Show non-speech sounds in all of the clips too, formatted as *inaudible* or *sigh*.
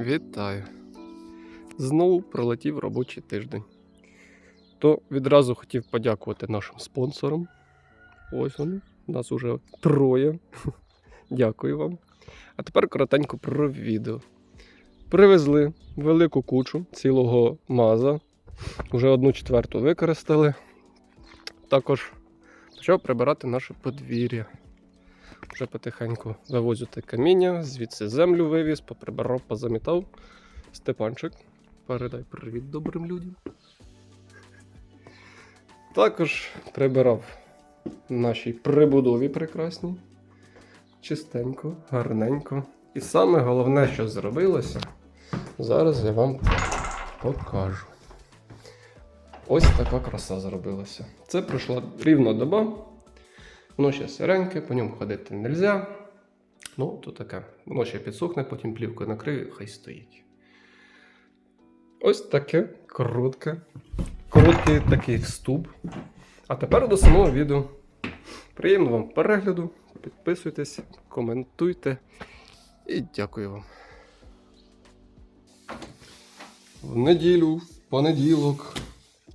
Вітаю! Знову пролетів робочий тиждень. То відразу хотів подякувати нашим спонсорам. Ось вони, нас уже троє. *laughs* Дякую вам. А тепер коротенько про відео. Привезли велику кучу цілого маза. Вже одну четверту використали. Також почав прибирати наше подвір'я. Вже потихеньку вивозю те каміння, звідси землю вивіз, поприбирав, позамітав. Степанчик, передай привіт добрим людям. Також прибирав нашій прибудові прекрасній. Чистенько, гарненько. І саме головне, що зробилося, зараз я вам покажу. Ось така краса зробилася. Це пройшла рівно доба. Воно ще сиреньке, по ньому ходити не можна. Ну, то таке. Воно ще підсохне, потім плівкою накрию, хай стоїть. Ось таке коротке. Короткий такий вступ. А тепер до самого відео. Приємного вам перегляду. Підписуйтесь, коментуйте. І дякую вам. В неділю, в понеділок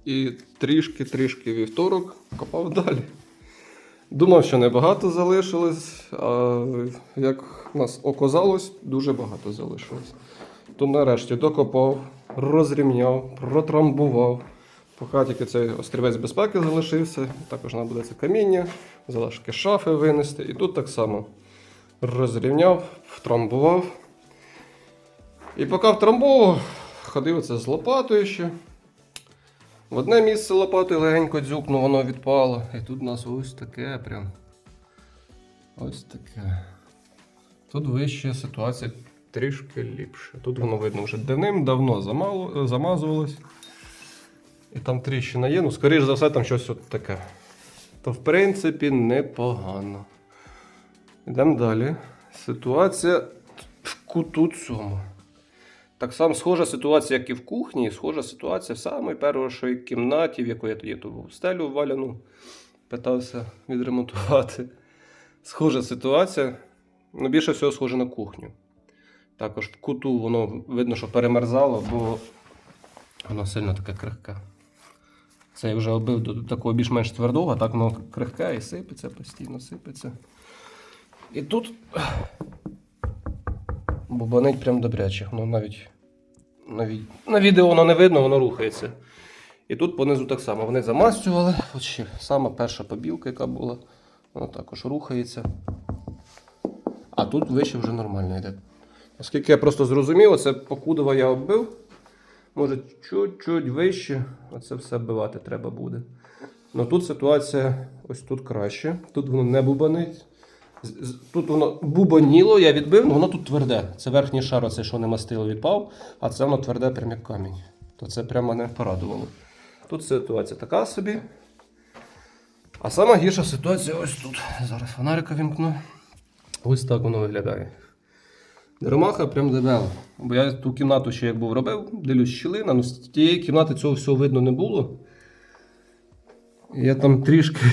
і трішки-трішки вівторок копав далі. Думав, що небагато залишилось, а як нас оказалось, дуже багато залишилось. То нарешті докопав, розрівняв, протрамбував. Поки тільки цей острівець безпеки залишився, також треба буде це каміння, залишки шафи винести. І тут так само розрівняв, втрамбував. І поки втрамбував, ходив оце з лопатою ще. В одне місце лопатою легенько дзюкнув, воно відпало. І тут у нас ось таке прям. Ось таке. Тут вище ситуація трішки ліпше. Тут воно видно вже давним-давно замазувалось. І там тріщина є, ну, скоріш за все, там щось от таке. То в принципі непогано. Йдемо далі. Ситуація в куту цьому. Так само схожа ситуація, як і в кухні, і схожа ситуація в самій першій кімнаті, в якої я тоді ту стелю валяну питався відремонтувати. Схожа ситуація. Ну, більше всього схоже на кухню. Також в куту воно видно, що перемерзало, бо воно сильно таке крихке. Це я вже оббив до такого більш-менш твердого, так воно крихке і сипеться, постійно сипеться. І тут бубанить прям добряче. Ну навіть на, на відео воно не видно, воно рухається. І тут понизу так само. Вони замастювали. От сама перша побілка, яка була, вона також рухається. А тут вище вже нормально йде. Оскільки я просто зрозумів, це покудова я оббив. Може, чуть-чуть вище, оце все оббивати треба буде. Ну тут ситуація ось тут краще. Тут воно не бубанить. Тут воно бубаніло, я відбив, але воно тут тверде. Це верхній шар, оце, що не мастило, відпав, а це воно тверде, прям як камінь. То це прямо мене порадувало. Тут ситуація така собі. А сама гірша ситуація ось тут. Зараз фонарика вімкну. Ось так воно виглядає. Ромаха прям дебела. Бо я ту кімнату ще як був робив, дивлюсь щілина, ну з тієї кімнати цього всього видно не було. Я там трішки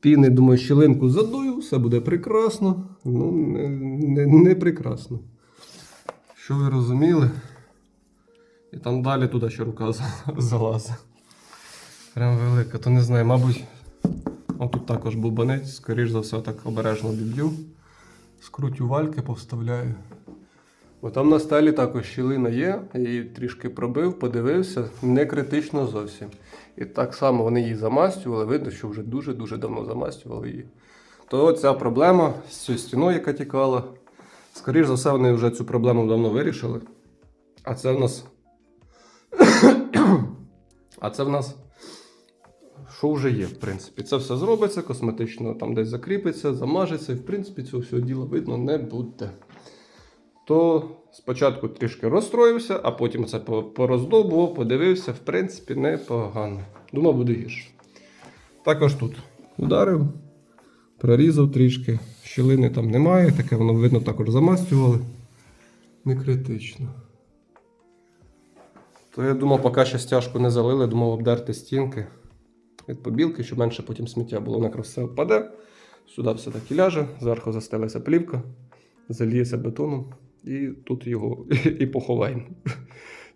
піни, думаю, щілинку задую, все буде прекрасно. Ну, не, не, не прекрасно. Що ви розуміли? І там далі туди ще рука за- залазить. Прям велика, то не знаю, мабуть. Отут також бубанець, скоріш за все, так обережно біб'ю. Скрутю вальки, повставляю. Бо там на стелі також щілина є, я її трішки пробив, подивився, не критично зовсім. І так само вони її замастювали, видно, що вже дуже-дуже давно замастювали її. То ця проблема з цією стіною, яка тікала. Скоріше за все, вони вже цю проблему давно вирішили. А це в нас. *coughs* а це в нас. Що вже є, в принципі. Це все зробиться, косметично там десь закріпиться, замажеться, і в принципі цього всього діла видно не буде. То спочатку трішки розстроївся, а потім це пороздобував, подивився, в принципі, непогано. Думав, буде гірше. Також тут ударив, прорізав трішки, щілини там немає, таке воно видно також замастювали. Не критично. То я думав, поки ще стяжку не залили, думав обдерти стінки від побілки, щоб менше потім сміття було. Воно все впаде. Сюди все так і ляже, зверху застелиться плівка, заліється бетоном І тут його *laughs* і поховаємо.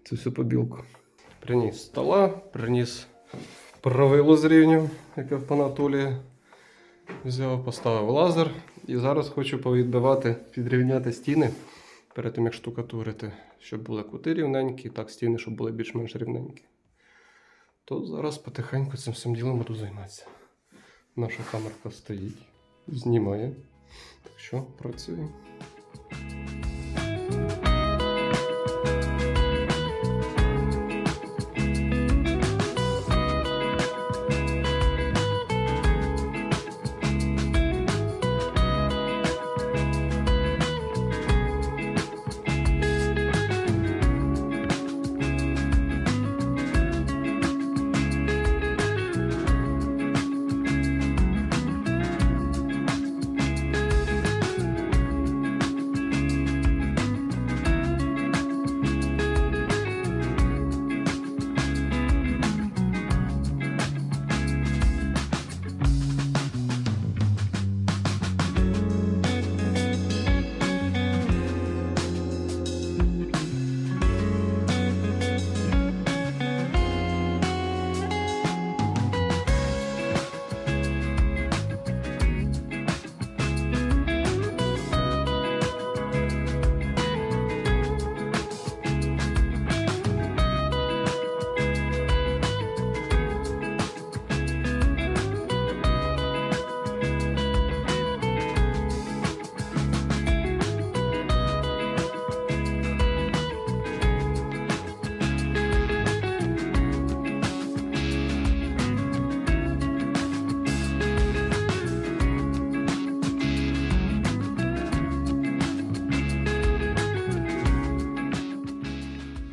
Цю всю побілку. Приніс стола, приніс правило з рівнем, яке в Панатолії взяв, поставив лазер. І зараз хочу повідбивати, підрівняти стіни перед тим, як штукатурити, щоб були кути рівненькі, так стіни, щоб були більш-менш рівненькі. То зараз потихеньку цим всім ділом буду займатися. Наша камерка стоїть, знімає. Так що працюємо.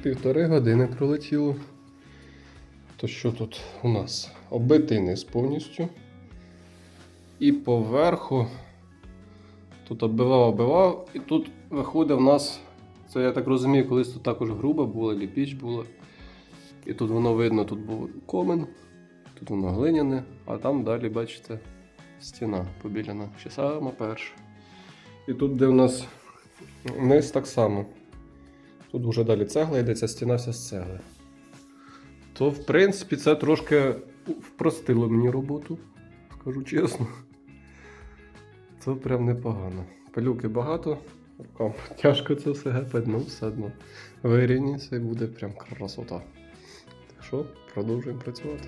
Півтори години пролетіло. То що тут у нас? Оббитий низ повністю. І поверху тут оббивав, оббивав, і тут виходить в нас, це я так розумію, колись тут також груба була, ліпіч була. І тут воно видно, тут був комен, тут воно глиняне, а там далі, бачите, стіна побіляна, ще сама перша. І тут, де в нас низ так само. Тут вже далі цегла йде, ця стіна вся з цегли. То, в принципі, це трошки впростило мені роботу, скажу чесно. Це прям непогано. Пилюки багато, рукам тяжко це все гепать, ну все одно. Вирівняється і буде прям красота. Так що, продовжуємо працювати.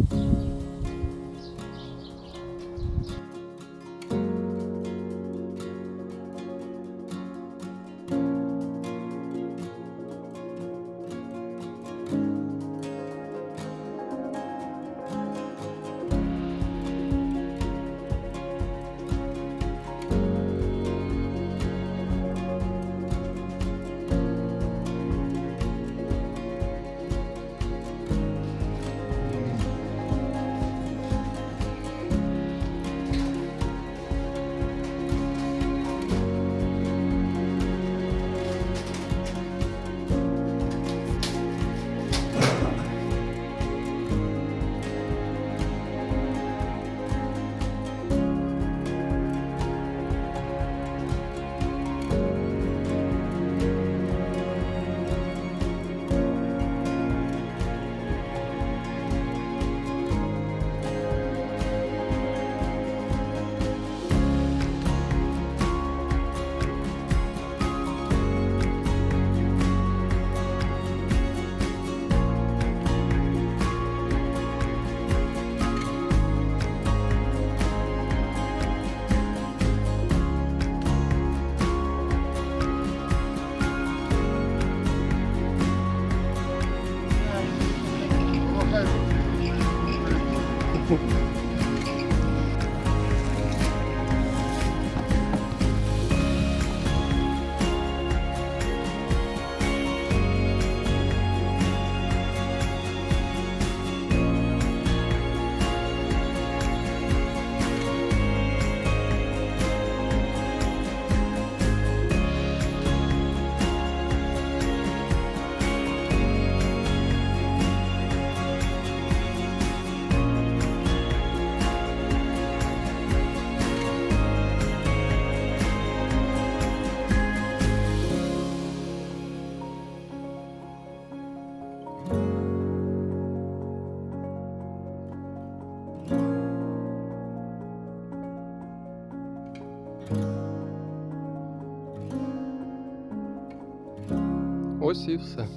Ось і все.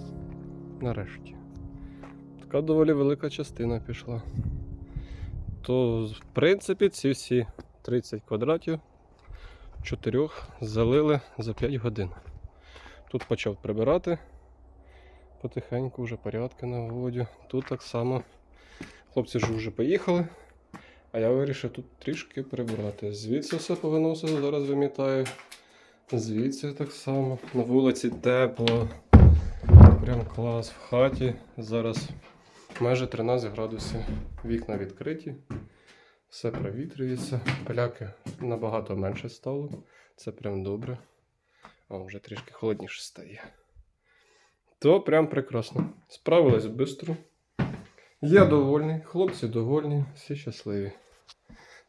Нарешті. Така доволі велика частина пішла. То, в принципі, ці всі 30 квадратів чотирьох залили за 5 годин. Тут почав прибирати. Потихеньку вже порядки на наводю. Тут так само. Хлопці ж вже поїхали. А я вирішив тут трішки прибрати. Звідси все повиносив, зараз вимітаю. Звідси так само. На вулиці тепло. Прям клас в хаті. Зараз майже 13 градусів. Вікна відкриті. Все провітрюється. Пиляки набагато менше стало. Це прям добре. А вже трішки холодніше стає. То прям прекрасно. Справились швидко. Я довольний, хлопці довольні, всі щасливі.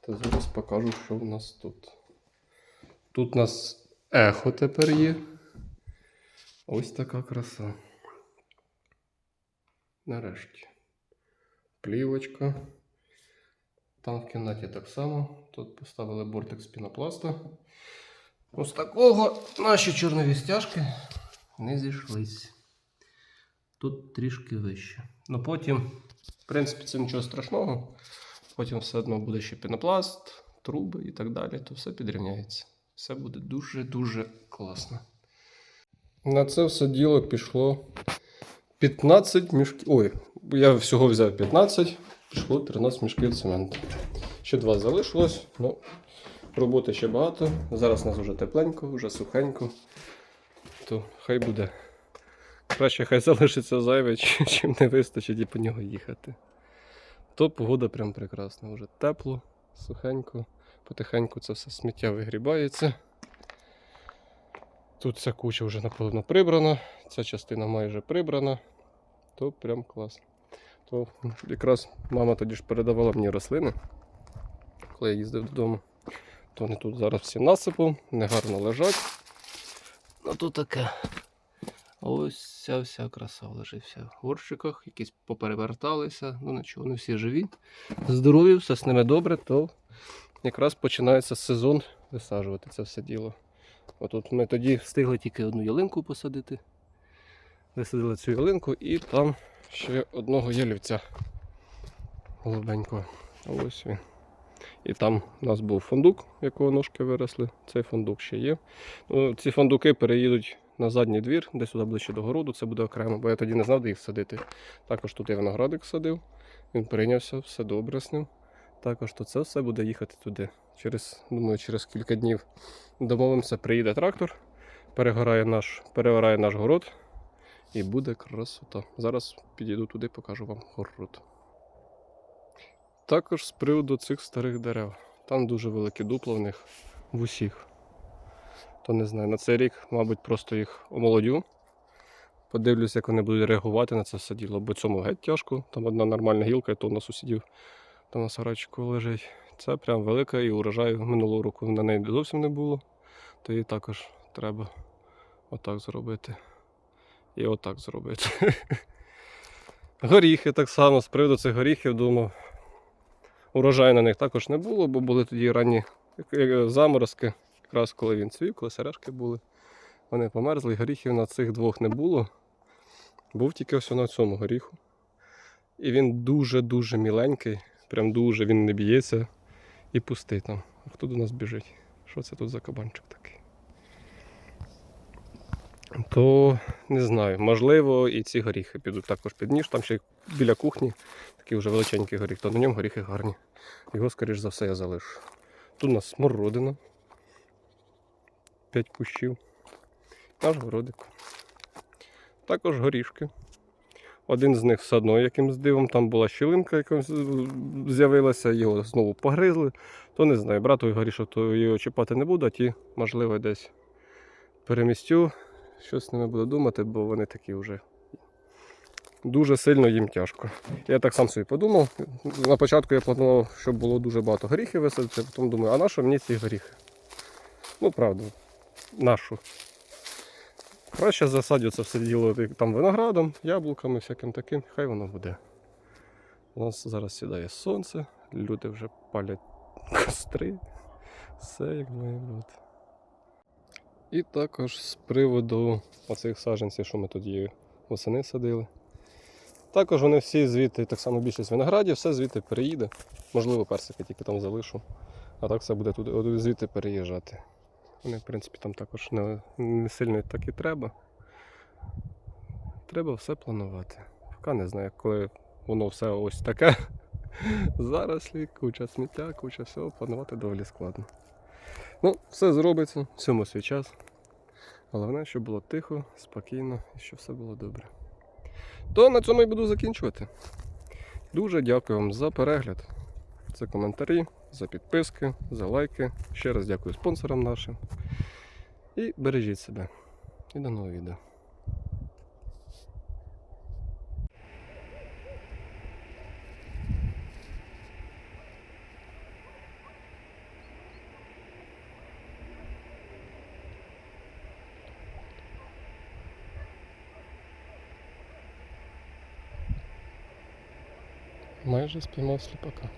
Та зараз покажу, що в нас тут. Тут у нас ехо тепер є. Ось така краса. Нарешті. Плівочка. Там в кімнаті так само. Тут поставили бортик з пінопласта. Ось такого наші чорнові стяжки не зійшлись. Тут трішки вище. Ну потім, в принципі, це нічого страшного. Потім все одно буде ще пінопласт, труби і так далі, то все підрівняється. Все буде дуже-дуже класно. На це все діло пішло 15 мішків. Ой, я всього взяв 15, пішло 13 мішків цементу. Ще два залишилось, ну, роботи ще багато. Зараз у нас вже тепленько, вже сухенько. То хай буде. Краще хай залишиться зайве, *laughs* чим не вистачить і по нього їхати. То погода прям прекрасна. Вже тепло, сухенько, потихеньку це все сміття вигрібається. Тут ця куча вже наполовину прибрана, ця частина майже прибрана, то прям клас. То якраз мама тоді ж передавала мені рослини, коли я їздив додому. То вони тут зараз всі насипом, негарно лежать. Ну то таке. Ось ця вся краса лежить в горщиках, якісь попереверталися, ну нічого, вони всі живі. Здорові, все з ними добре, то якраз починається сезон висаджувати це все діло. Отут ми тоді встигли тільки одну ялинку посадити. Висадили цю ялинку і там ще одного ялівця голубенького. Ось він. І там у нас був фундук, якого ножки виросли. Цей фундук ще є. Ну, ці фундуки переїдуть на задній двір, десь сюди ближче до городу, це буде окремо, бо я тоді не знав, де їх садити. Також тут я виноградик садив, він прийнявся, все добре з ним. Також то це все буде їхати туди. Через, думаю, через кілька днів домовимося, приїде трактор, перегорає наш, перегорає наш город і буде красота. Зараз підійду туди, покажу вам город. Також з приводу цих старих дерев. Там дуже великі дупла в них в усіх. То не знаю, на цей рік, мабуть, просто їх омолодю. Подивлюсь, як вони будуть реагувати на це все діло, бо цьому геть тяжко. Там одна нормальна гілка, і то на сусідів там на сарайчику лежить. Це прям велика і урожаю минулого року на неї зовсім не було. То її також треба отак зробити. І отак зробити. *laughs* Горіхи так само, з приводу цих горіхів думав. Урожаю на них також не було, бо були тоді ранні е, заморозки, якраз коли він цвів, коли сережки були. Вони померзли, горіхів на цих двох не було. Був тільки ось на цьому горіху. І він дуже-дуже міленький, прям дуже він не б'ється і пустий там. А хто до нас біжить? Що це тут за кабанчик такий? То не знаю, можливо, і ці горіхи підуть також під ніж. Там ще біля кухні, такий вже величенький горіх, то на ньому горіхи гарні. Його, скоріш за все, я залишу. Тут у нас смородина. 5 кущів. Наш городик. Також горішки. Один з них все одно якимсь дивом, там була щілинка, яка з'явилася, його знову погризли. То не знаю, братовий горішок, то його чіпати не буду, а ті, можливо, десь перемістю. Щось з ними буду думати, бо вони такі вже дуже сильно їм тяжко. Я так сам собі подумав. На початку я планував, щоб було дуже багато горіхів висадити, потім думаю, а на що мені ці горіхи? Ну, правда, нашу. Краще засадю це все діло там виноградом, яблуками, всяким таким, хай воно буде. У нас зараз сідає сонце, люди вже палять костри. Все як має бути. І також з приводу оцих саджанців, що ми тоді восени садили. Також вони всі звідти, так само більшість виноградів, все звідти переїде. Можливо, персики тільки там залишу. А так все буде туди звідти переїжджати. Вони, в принципі, там також не, не сильно так і треба. Треба все планувати. Поки не знаю, коли воно все ось таке. *laughs* Зарослі, куча сміття, куча всього, планувати доволі складно. Ну, все зробиться, всьому свій час. Головне, щоб було тихо, спокійно і щоб все було добре. То на цьому і буду закінчувати. Дуже дякую вам за перегляд, за коментарі, за підписки, за лайки. Ще раз дякую спонсорам нашим. І бережіть себе. І до нового відео. Майже спіймав сліпака.